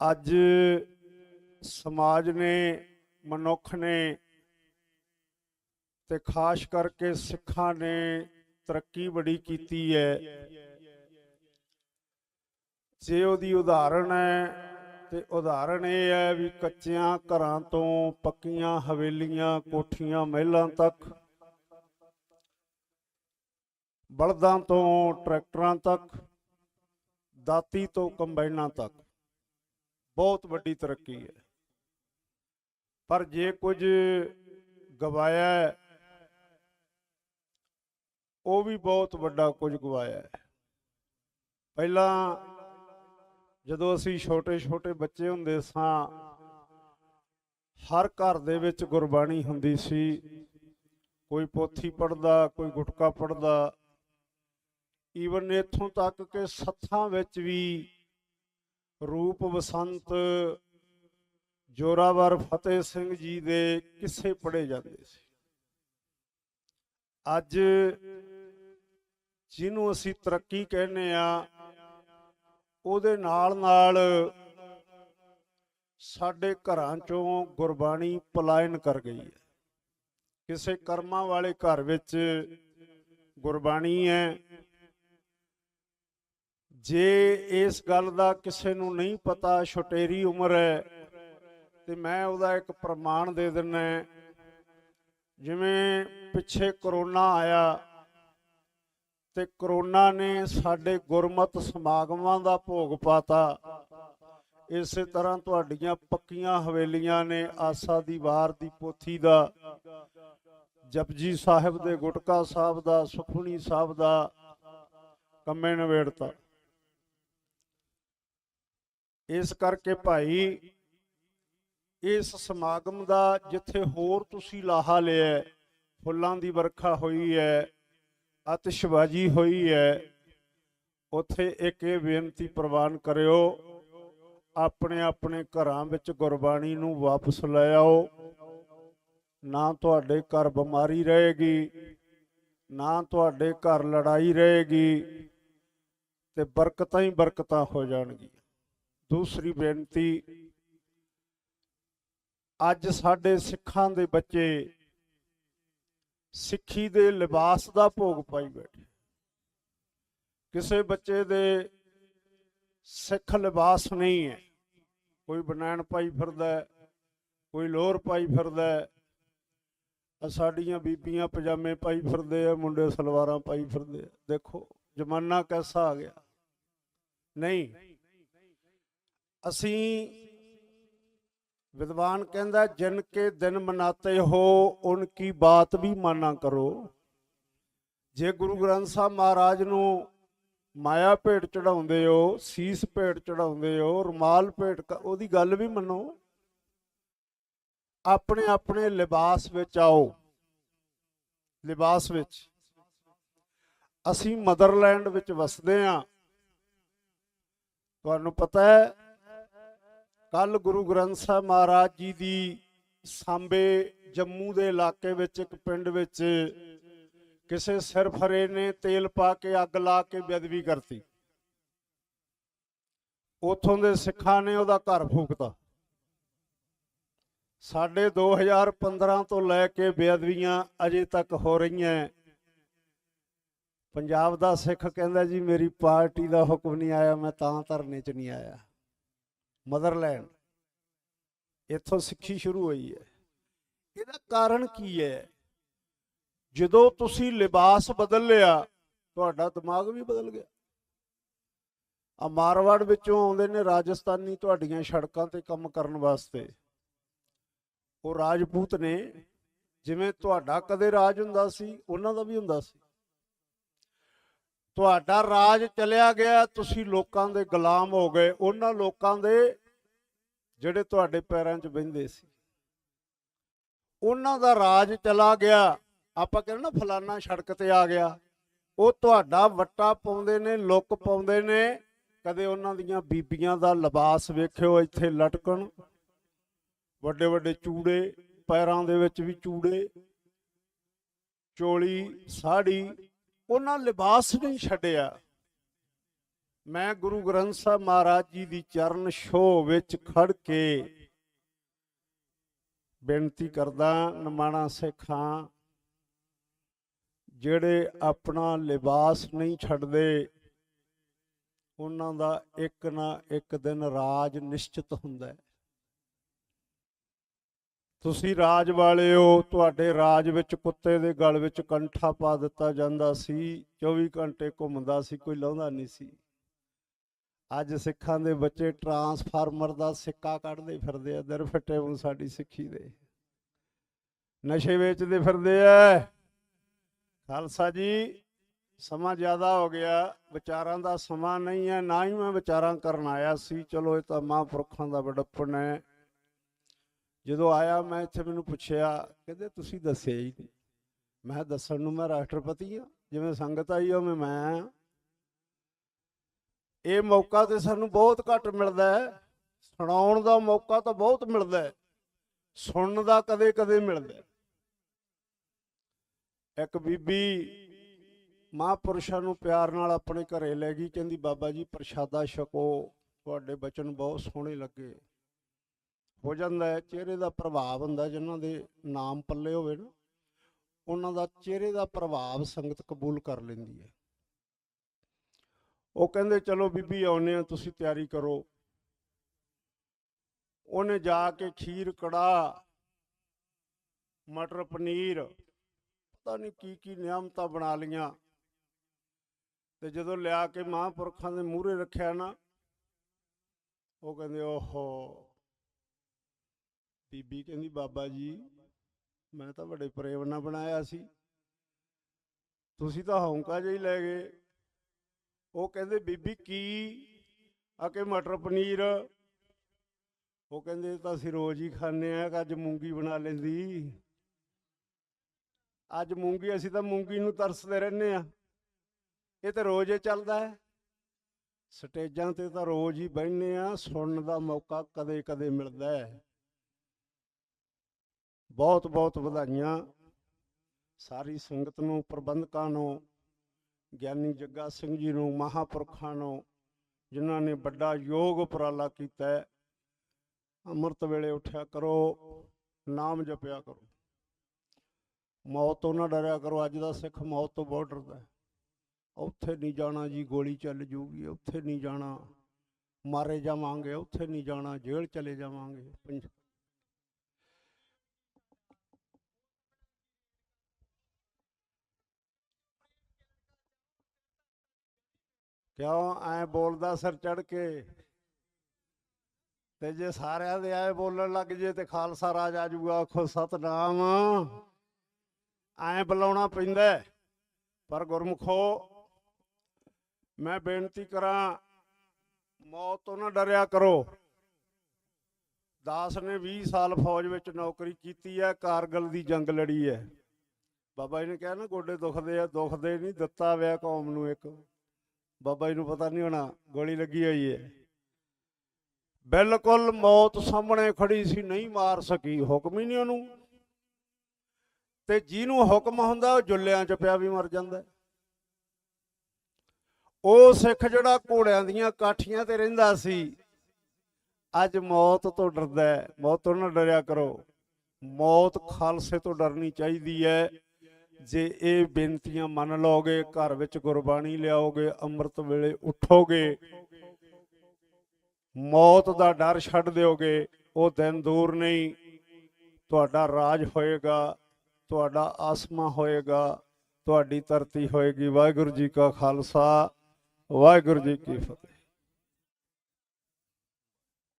ਅੱਜ ਸਮਾਜ ਨੇ, ਮਨੁੱਖ ਨੇ ਤੇ ਖਾਸ ਕਰਕੇ ਸਿੱਖਾਂ ਨੇ ਤਰੱਕੀ ਬੜੀ ਕੀਤੀ ਹੈ। ਜੇ ਉਹਦੀ ਉਦਾਹਰਣ ਹੈ ਤੇ ਉਦਾਹਰਣ ਇਹ ਹੈ ਵੀ ਕੱਚਿਆਂ ਘਰਾਂ ਤੋਂ ਪੱਕੀਆਂ ਹਵੇਲੀਆਂ, ਕੋਠੀਆਂ, ਮਹਿਲਾਂ ਤੱਕ, ਬਲਦਾਂ ਤੋਂ ਟਰੈਕਟਰਾਂ ਤੱਕ, ਦਾਤੀ ਤੋਂ ਕੰਬਾਈਨਾਂ ਤੱਕ। ਬਹੁਤ ਵੱਡੀ ਤਰੱਕੀ ਹੈ। ਪਰ ਜੇ ਕੁਝ ਗਵਾਇਆ ਉਹ ਵੀ ਬਹੁਤ ਵੱਡਾ ਕੁਝ ਗਵਾਇਆ ਹੈ। ਪਹਿਲਾਂ ਜਦੋਂ ਅਸੀਂ ਛੋਟੇ ਛੋਟੇ ਬੱਚੇ ਹੁੰਦੇ ਸਾਂ, ਹਰ ਘਰ ਦੇ ਵਿੱਚ ਗੁਰਬਾਣੀ ਹੁੰਦੀ ਸੀ, ਕੋਈ ਪੋਥੀ ਪੜਦਾ ਕੋਈ ਗੁਟਕਾ ਪੜਦਾ ਈਵਨ ਇੱਥੋਂ ਤੱਕ ਕਿ ਸੱਥਾਂ ਵਿੱਚ ਵੀ ਰੂਪ ਬਸੰਤ, ਜੋਰਾਵਰ ਫਤਿਹ ਸਿੰਘ ਜੀ ਦੇ ਕਿੱਸੇ ਪੜੇ ਜਾਂਦੇ ਸੀ। ਅੱਜ ਜਿਹਨੂੰ ਅਸੀਂ ਤਰੱਕੀ ਕਹਿੰਦੇ ਆ, ਉਹਦੇ ਨਾਲ ਨਾਲ ਸਾਡੇ ਘਰਾਂ ਚੋਂ ਗੁਰਬਾਣੀ ਪਲਾਇਨ ਕਰ ਗਈ ਹੈ। ਕਿਸੇ ਕਰਮਾਂ ਵਾਲੇ ਘਰ ਵਿੱਚ ਗੁਰਬਾਣੀ ਹੈ ਜੇ ਇਸ ਗੱਲ ਦਾ ਕਿਸੇ ਨੂੰ ਨਹੀਂ ਪਤਾ ਛੋਟੇਰੀ ਉਮਰ ਹੈ, ਤੇ ਮੈਂ ਉਹਦਾ ਇੱਕ ਪ੍ਰਮਾਣ ਦੇ ਦਿੰਨਾ ਜਿਵੇਂ ਪਿੱਛੇ ਕਰੋਨਾ ਆਇਆ, ਤੇ ਕਰੋਨਾ ਨੇ ਸਾਡੇ ਗੁਰਮਤ ਸਮਾਗਮਾਂ ਦਾ ਭੋਗ ਪਾਤਾ। ਇਸੇ ਤਰ੍ਹਾਂ ਤੁਹਾਡੀਆਂ ਪੱਕੀਆਂ ਹਵੇਲੀਆਂ ਨੇ ਆਸਾ ਦੀ ਵਾਰ ਦੀ ਪੋਥੀ ਦਾ, ਜਪਜੀ ਸਾਹਿਬ ਦੇ ਗੁਟਕਾ ਸਾਹਿਬ ਦਾ, ਸੁਖਮਨੀ ਸਾਹਿਬ ਦਾ ਕੰਮੇ ਨਵੇੜਤਾ ਇਸ ਕਰਕੇ ਭਾਈ, ਇਸ ਸਮਾਗਮ ਦਾ ਜਿੱਥੇ ਹੋਰ ਤੁਸੀਂ ਲਾਹਾ ਲਿਆ ਫੁੱਲਾਂ ਦੀ ਵਰਖਾ ਹੋਈ ਹੈ ਆਤਿਸ਼ਬਾਜ਼ੀ ਹੋਈ ਹੈ, ਉੱਥੇ ਇੱਕ ਇਹ ਬੇਨਤੀ ਪ੍ਰਵਾਨ ਕਰਿਓ, ਆਪਣੇ ਆਪਣੇ ਘਰਾਂ ਵਿੱਚ ਗੁਰਬਾਣੀ ਨੂੰ ਵਾਪਸ ਲੈ ਆਓ। ਨਾ ਤੁਹਾਡੇ ਘਰ ਬਿਮਾਰੀ ਰਹੇਗੀ, ਨਾ ਤੁਹਾਡੇ ਘਰ ਲੜਾਈ ਰਹੇਗੀ, ਤੇ ਬਰਕਤਾਂ ਹੀ ਬਰਕਤਾਂ ਹੋ ਜਾਣਗੀਆਂ। ਦੂਸਰੀ ਬੇਨਤੀ, ਅੱਜ ਸਾਡੇ ਸਿੱਖਾਂ ਦੇ ਬੱਚੇ ਸਿੱਖੀ ਦੇ ਲਿਬਾਸ ਦਾ ਭੋਗ ਪਾਈ ਬੈਠੇ। ਕਿਸੇ ਬੱਚੇ ਦੇ ਸਿੱਖ ਲਿਬਾਸ ਨਹੀਂ ਹੈ। ਕੋਈ ਬਨੈਣ ਪਾਈ ਫਿਰਦਾ ਕੋਈ ਲੋਅਰ ਪਾਈ ਫਿਰਦਾ ਹੈ। ਸਾਡੀਆਂ ਬੀਬੀਆਂ ਪਜਾਮੇ ਪਾਈ ਫਿਰਦੇ ਆ, ਮੁੰਡੇ ਸਲਵਾਰਾਂ ਪਾਈ ਫਿਰਦੇ ਆ। ਦੇਖੋ, ਜ਼ਮਾਨਾ ਕੈਸਾ ਆ ਗਿਆ। ਨਹੀਂ ਅਸੀਂ ਵਿਦਵਾਨ ਕਹਿੰਦਾ, ਜਿਨ ਕੇ ਦਿਨ ਮਨਾਤੇ ਹੋ ਉਨਕੀ ਬਾਤ ਵੀ ਮਾਨਾ ਕਰੋ। ਜੇ ਗੁਰੂ ਗ੍ਰੰਥ ਸਾਹਿਬ ਮਹਾਰਾਜ ਨੂੰ ਮਾਇਆ ਭੇਟ ਚੜਾਉਂਦੇ ਹੋ, ਸੀਸ ਭੇਟ ਚੜਾਉਂਦੇ ਹੋ, ਰੁਮਾਲ ਭੇਟ ਉਹਦੀ ਗੱਲ ਵੀ ਮੰਨੋ। ਆਪਣੇ ਆਪਣੇ ਲਿਬਾਸ ਵਿੱਚ ਆਓ। ਲਿਬਾਸ ਵਿੱਚ। ਅਸੀਂ ਮਦਰਲੈਂਡ ਵਿੱਚ ਵਸਦੇ ਹਾਂ। ਤੁਹਾਨੂੰ ਪਤਾ ਹੈ ਕੱਲ ਗੁਰੂ ਗ੍ਰੰਥ ਸਾਹਿਬ ਮਹਾਰਾਜ ਜੀ ਦੀ ਸਾਂਬੇ ਜੰਮੂ ਦੇ ਇਲਾਕੇ ਵਿੱਚ, ਇੱਕ ਪਿੰਡ ਵਿੱਚ ਕਿਸੇ ਸਿਰ ਫਰੇ ਨੇ ਤੇਲ ਪਾ ਕੇ ਅੱਗ ਲਾ ਕੇ ਬੇਅਦਬੀ ਕਰਤੀ। ਉਥੋਂ ਦੇ ਸਿੱਖਾਂ ਨੇ ਉਹਦਾ ਘਰ ਫੂਕਤਾ। ਸਾਡੇ 2015 ਤੋਂ ਲੈ ਕੇ ਬੇਅਦਬੀਆਂ ਅਜੇ ਤੱਕ ਹੋ ਰਹੀਆਂ ਪੰਜਾਬ ਦਾ ਸਿੱਖ ਕਹਿੰਦਾ ਜੀ, ਮੇਰੀ ਪਾਰਟੀ ਦਾ ਹੁਕਮ ਨਹੀਂ ਆਇਆ, ਮੈਂ ਤਾਂ ਧਰਨੇ 'ਚ ਨਹੀਂ ਆਇਆ। ਮਦਰਲੈਂਡ। ਇੱਥੋਂ ਸਿੱਖੀ ਸ਼ੁਰੂ ਹੋਈ ਹੈ। ਇਹਦਾ ਕਾਰਨ ਕੀ ਹੈ? ਜਦੋਂ ਤੁਸੀਂ ਲਿਬਾਸ ਬਦਲ ਲਿਆ, ਤੁਹਾਡਾ ਦਿਮਾਗ ਵੀ ਬਦਲ ਗਿਆ। ਆ ਮਾਰਵਾੜ ਵਿੱਚੋਂ ਆਉਂਦੇ ਨੇ ਰਾਜਸਥਾਨੀ ਤੁਹਾਡੀਆਂ ਸੜਕਾਂ ਤੇ ਕੰਮ ਕਰਨ ਵਾਸਤੇ। ਉਹ ਰਾਜਪੂਤ ਨੇ, ਜਿਵੇਂ ਤੁਹਾਡਾ ਕਦੇ ਰਾਜ ਹੁੰਦਾ ਸੀ, ਉਹਨਾਂ ਦਾ ਵੀ ਹੁੰਦਾ ਸੀ। ਤੁਹਾਡਾ ਰਾਜ ਚਲਿਆ ਗਿਆ, ਤੁਸੀਂ ਲੋਕਾਂ ਦੇ ਗੁਲਾਮ ਹੋ ਗਏ। ਉਹਨਾਂ ਲੋਕਾਂ ਦੇ ਜਿਹੜੇ ਤੁਹਾਡੇ ਪੈਰਾਂ 'ਚ ਬਹਿੰਦੇ ਸੀ। ਉਹਨਾਂ ਦਾ ਰਾਜ ਚਲਾ ਗਿਆ। ਆਪਾਂ ਕਹਿੰਦੇ ਨਾ ਫਲਾਨਾ ਸੜਕ ਤੇ ਆ ਗਿਆ। ਉਹ ਤੁਹਾਡਾ ਵੱਟਾ ਪਾਉਂਦੇ ਨੇ, ਲੁੱਕ ਪਾਉਂਦੇ ਨੇ। ਕਦੇ ਉਹਨਾਂ ਦੀਆਂ ਬੀਬੀਆਂ ਦਾ ਲਿਬਾਸ ਵੇਖਿਓ, ਇੱਥੇ ਲਟਕਣ। ਵੱਡੇ ਵੱਡੇ ਚੂੜੇ, ਪੈਰਾਂ ਦੇ ਵਿੱਚ ਵੀ ਚੂੜੇ। ਚੋਲੀ, ਸਾੜੀ ਉਹਨਾਂ ਲਿਬਾਸ ਨਹੀਂ ਛੱਡਿਆ। ਮੈਂ ਗੁਰੂ ਗ੍ਰੰਥ ਸਾਹਿਬ ਮਹਾਰਾਜ ਜੀ ਦੀ ਚਰਨ ਛੋਹ ਵਿੱਚ ਖੜ ਕੇ ਬੇਨਤੀ ਕਰਦਾ, ਨਮਾਣਾ ਸਿੱਖਾਂ ਜਿਹੜੇ ਆਪਣਾ ਲਿਬਾਸ ਨਹੀਂ ਛੱਡਦੇ, ਉਹਨਾਂ ਦਾ ਇੱਕ ਨਾ ਇੱਕ ਦਿਨ ਰਾਜ ਨਿਸ਼ਚਿਤ ਹੁੰਦਾ ਹੈ। ਤੁਸੀਂ ਰਾਜ ਵਾਲੇ ਹੋ ਤੁਹਾਡੇ ਰਾਜ ਵਿੱਚ ਕੁੱਤੇ ਦੇ ਗਲ ਵਿੱਚ ਕੰਠਾ ਪਾ ਦਿੱਤਾ ਜਾਂਦਾ ਸੀ 24 ਘੰਟੇ ਘੁੰਮਦਾ ਸੀ, ਕੋਈ ਲਾਉਂਦਾ ਨਹੀਂ ਸੀ। ਅੱਜ ਸਿੱਖਾਂ ਦੇ ਬੱਚੇ ਟਰਾਂਸਫਾਰਮਰ ਦਾ ਸਿੱਕਾ ਕੱਢਦੇ ਫਿਰਦੇ ਆ ਦਰ ਫੱਟੇ ਨੂੰ ਸਾਡੀ ਸਿੱਖੀ ਦੇ। ਨਸ਼ੇ ਵੇਚਦੇ ਫਿਰਦੇ ਆ। ਖਾਲਸਾ ਜੀ, ਸਮਾਂ ਜ਼ਿਆਦਾ ਹੋ ਗਿਆ, ਵਿਚਾਰਾਂ ਦਾ ਸਮਾਂ ਨਹੀਂ ਹੈ, ਨਾ ਹੀ ਮੈਂ ਵਿਚਾਰਾਂ ਕਰਨ ਆਇਆ ਸੀ। ਚਲੋ, ਇਹ ਤਾਂ ਮਹਾਂਪੁਰਖਾਂ ਦਾ ਵਡੱਪਣ ਹੈ। ਜਦੋਂ ਆਇਆ ਮੈਂ ਇੱਥੇ ਮੈਨੂੰ ਪੁੱਛਿਆ ਕਹਿੰਦੇ ਤੁਸੀਂ ਦੱਸਿਆ ਹੀ ਨਹੀਂ। ਮੈਂ ਕਿਹਾ, ਦੱਸਣ ਨੂੰ ਮੈਂ ਰਾਸ਼ਟਰਪਤੀ ਹਾਂ ਜਿਵੇਂ ਸੰਗਤ ਆਈ ਉਵੇਂ ਮੈਂ ਹਾਂ। ਇਹ ਮੌਕਾ ਤੇ ਸਾਨੂੰ ਬਹੁਤ ਘੱਟ ਮਿਲਦਾ ਹੈ। ਸੁਣਾਉਣ ਦਾ ਮੌਕਾ ਤਾਂ ਬਹੁਤ ਮਿਲਦਾ ਹੈ। ਸੁਣਨ ਦਾ ਕਦੇ-ਕਦੇ ਮਿਲਦਾ ਹੈ। ਇੱਕ ਬੀਬੀ ਮਹਾਂਪੁਰਸ਼ਾਂ ਨੂੰ ਪਿਆਰ ਨਾਲ ਆਪਣੇ ਘਰੇ ਲੈ ਗਈ ਕਹਿੰਦੀ ਬਾਬਾ ਜੀ ਪ੍ਰਸ਼ਾਦਾ ਛਕੋ ਤੁਹਾਡੇ ਬਚਨ ਬਹੁਤ ਸੋਹਣੇ ਲੱਗੇ। ਹੋ ਜਾਂਦਾ ਹੈ। ਚਿਹਰੇ ਦਾ ਪ੍ਰਭਾਵ ਹੁੰਦਾ ਜਿਨ੍ਹਾਂ ਦੇ ਨਾਮ ਪੱਲੇ ਹੋਵੇ ਨਾ, ਉਹਨਾਂ ਦਾ ਚਿਹਰੇ ਦਾ ਪ੍ਰਭਾਵ ਸੰਗਤ ਕਬੂਲ ਕਰ ਲੈਂਦੀ ਹੈ। ਉਹ ਕਹਿੰਦੇ, ਚਲੋ ਬੀਬੀ ਆਉਨੇ ਆ ਤੁਸੀਂ ਤਿਆਰੀ ਕਰੋ। ਉਹਨੇ ਜਾ ਕੇ ਖੀਰ ਕੜਾ ਮਟਰ, ਪਨੀਰ, ਪਤਾ ਨਹੀਂ ਕੀ ਕੀ ਨਿਯਮਤਾਂ ਬਣਾ ਲੀਆਂ ਤੇ ਜਦੋਂ ਲਿਆ ਕੇ ਮਹਾਂਪੁਰਖਾਂ ਦੇ ਮੂਹਰੇ ਰੱਖਿਆ ਨਾ, ਉਹ ਕਹਿੰਦੇ, ਓਹੋ ਬੀਬੀ ਕਹਿੰਦੀ, ਬਾਬਾ ਜੀ, ਮੈਂ ਤਾਂ ਬੜੇ ਪ੍ਰੇਮ ਨਾਲ ਬਣਾਇਆ ਸੀ। ਤੁਸੀਂ ਤਾਂ ਹੌਂਕਾ ਜਿਹਾ ਹੀ ਲੈ ਗਏ। ਉਹ ਕਹਿੰਦੇ, ਬੀਬੀ ਕੀ? ਆ ਕੇ ਮਟਰ ਪਨੀਰ। ਉਹ ਕਹਿੰਦੇ ਤਾਂ ਅਸੀਂ ਰੋਜ਼ ਹੀ ਖਾਂਦੇ ਆ ਅੱਜ ਮੂੰਗੀ ਬਣਾ ਲੈਂਦੀ। ਅੱਜ ਮੂੰਗੀ, ਅਸੀਂ ਤਾਂ ਮੂੰਗੀ ਨੂੰ ਤਰਸਦੇ ਰਹਿੰਦੇ ਆ ਇਹ ਤਾਂ ਰੋਜ਼ ਹੀ ਚੱਲਦਾ ਹੈ। ਸਟੇਜਾਂ ਤੇ ਤਾਂ ਰੋਜ਼ ਹੀ ਬਹਿੰਦੇ ਆ ਸੁਣਨ ਦਾ ਮੌਕਾ ਕਦੇ-ਕਦੇ ਮਿਲਦਾ ਹੈ। ਬਹੁਤ ਬਹੁਤ ਵਧਾਈਆਂ। ਸਾਰੀ ਸੰਗਤ ਨੂੰ, ਪ੍ਰਬੰਧਕਾਂ ਨੂੰ, ਗਿਆਨੀ ਜੱਗਾ ਸਿੰਘ ਜੀ ਨੂੰ, ਮਹਾਪੁਰਖਾਂ ਨੂੰ, ਜਿਨ੍ਹਾਂ ਨੇ ਵੱਡਾ ਯੋਗ ਉਪਰਾਲਾ ਕੀਤਾ ਹੈ, ਅੰਮ੍ਰਿਤ ਵੇਲੇ ਉੱਠਿਆ ਕਰੋ, ਨਾਮ ਜਪਿਆ ਕਰੋ। ਮੌਤ ਤੋਂ ਨਾ ਡਰਿਆ ਕਰੋ, ਅੱਜ ਦਾ ਸਿੱਖ ਮੌਤ ਤੋਂ ਬਹੁਤ ਡਰਦਾ ਉੱਥੇ ਨਹੀਂ ਜਾਣਾ ਜੀ, ਗੋਲੀ ਚੱਲ ਜੂਗੀ, ਉੱਥੇ ਨਹੀਂ ਜਾਣਾ। ਮਾਰੇ ਜਾਵਾਂਗੇ, ਉੱਥੇ ਨਹੀਂ ਜਾਣਾ, ਜੇਲ੍ਹ ਚਲੇ ਜਾਵਾਂਗੇ ਕਿਉਂ ਐ ਬੋਲਦਾ ਸਿਰ ਚੜ ਕੇ? ਤੇ ਜੇ ਸਾਰਿਆਂ ਦੇ ਐ ਬੋਲਣ ਲੱਗ ਜੇ ਤੇ ਖਾਲਸਾ ਰਾਜ ਆ ਜਾਊਗਾ। ਆਖੋ, ਸਤਨਾਮ। ਐ ਬੁਲਾਉਣਾ ਪੈਂਦਾ ਪਰ ਗੁਰਮੁਖੋ, ਮੈਂ ਬੇਨਤੀ ਕਰਾਂ, ਮੌਤ ਤੋਂ ਨਾ ਡਰਿਆ ਕਰੋ। ਦਾਸ ਨੇ 20 ਸਾਲ ਫੌਜ ਵਿੱਚ ਨੌਕਰੀ ਕੀਤੀ ਹੈ, ਕਾਰਗਲ ਦੀ ਜੰਗ ਲੜੀ ਹੈ। ਬਾਬਾ ਜੀ ਨੇ ਕਿਹਾ ਨਾ, ਗੋਡੇ ਦੁਖਦੇ ਆ, ਦੁਖਦੇ ਨਹੀਂ, ਦਿੱਤਾ ਵਿਆ ਕੌਮ ਨੂੰ ਇੱਕ। ਬਾਬਾ ਜੀ ਨੂੰ ਪਤਾ ਨਹੀਂ ਹੋਣਾ, ਗੋਲੀ ਲੱਗੀ ਹੋਈ ਹੈ ਬਿਲਕੁਲ ਮੌਤ ਸਾਹਮਣੇ ਖੜੀ ਸੀ, ਨਹੀਂ ਮਾਰ ਸਕੀ, ਹੁਕਮ ਹੀ ਨਹੀਂ ਉਹਨੂੰ। ਤੇ ਜਿਹਨੂੰ ਹੁਕਮ ਹੁੰਦਾ, ਉਹ ਜੁੱਲਿਆਂ 'ਚ ਪਿਆ ਵੀ ਮਰ ਜਾਂਦਾ। ਉਹ ਸਿੱਖ ਜਿਹੜਾ ਘੋੜਿਆਂ ਦੀਆਂ ਕਾਠੀਆਂ ਤੇ ਰਹਿੰਦਾ ਸੀ, ਅੱਜ ਮੌਤ ਤੋਂ ਡਰਦਾ ਮੌਤ ਤੋਂ ਨਾ ਡਰਿਆ ਕਰੋ। ਮੌਤ ਖਾਲਸੇ ਤੋਂ ਡਰਨੀ ਚਾਹੀਦੀ ਹੈ। ਜੇ ਇਹ ਬੇਨਤੀਆਂ ਮੰਨ ਲਓਗੇ, ਘਰ ਵਿੱਚ ਗੁਰਬਾਣੀ ਲਿਆਓਗੇ, ਅੰਮ੍ਰਿਤ ਵੇਲੇ ਉਠੋਗੇ, ਮੌਤ ਦਾ ਡਰ ਛੱਡ ਦਿਓਗੇ, ਉਹ ਦਿਨ ਦੂਰ ਨਹੀਂ। ਤੁਹਾਡਾ ਰਾਜ ਹੋਏਗਾ, ਤੁਹਾਡਾ ਆਸਮਾ ਹੋਏਗਾ, ਤੁਹਾਡੀ ਧਰਤੀ ਹੋਏਗੀ। ਵਾਹਿਗੁਰੂ ਜੀ ਕਾ ਖਾਲਸਾ, ਵਾਹਿਗੁਰੂ ਜੀ ਕੀ ਫਤਿਹ।